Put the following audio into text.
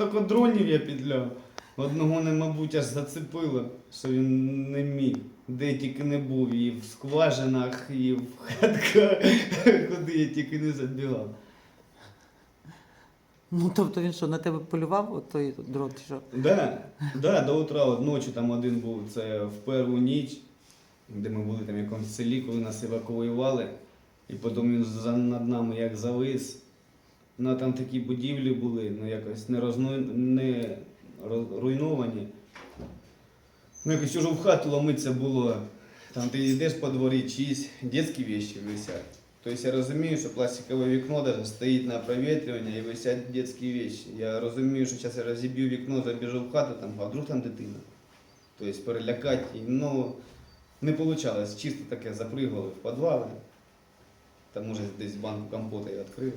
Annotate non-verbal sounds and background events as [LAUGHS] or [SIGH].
от дронів я підляв. Одного не, мабуть, аж зацепило, що він не міг. Де тільки не був, і в скважинах, і в хатках, [LAUGHS] куди я тільки не забігав. Ну тобто він що, на тебе полював, от той дрон, чи що? Да, да, до утра, от ночі там один був, це в першу ніч, де ми були там в якомусь селі, коли нас евакуювали, і потім він за, над нами як завис. Ну, там такі будівлі були, ну якось не, розну... не руйновані. Ну, якось уже в хату ломиться було. Там ти йдеш по дворі, чиїсь дитячі вещи висять. Тобто я розумію, що пластикове вікно даже стоїть на провітрювання і висять дитячі вещи. Я розумію, що зараз я розіб'ю вікно, забіжу в хату, там, а вдруг там дитина. Тобто перелякати. Ну, не вийшло. Чисто таке запригали в підвали. Там може десь банку компота і відкрив.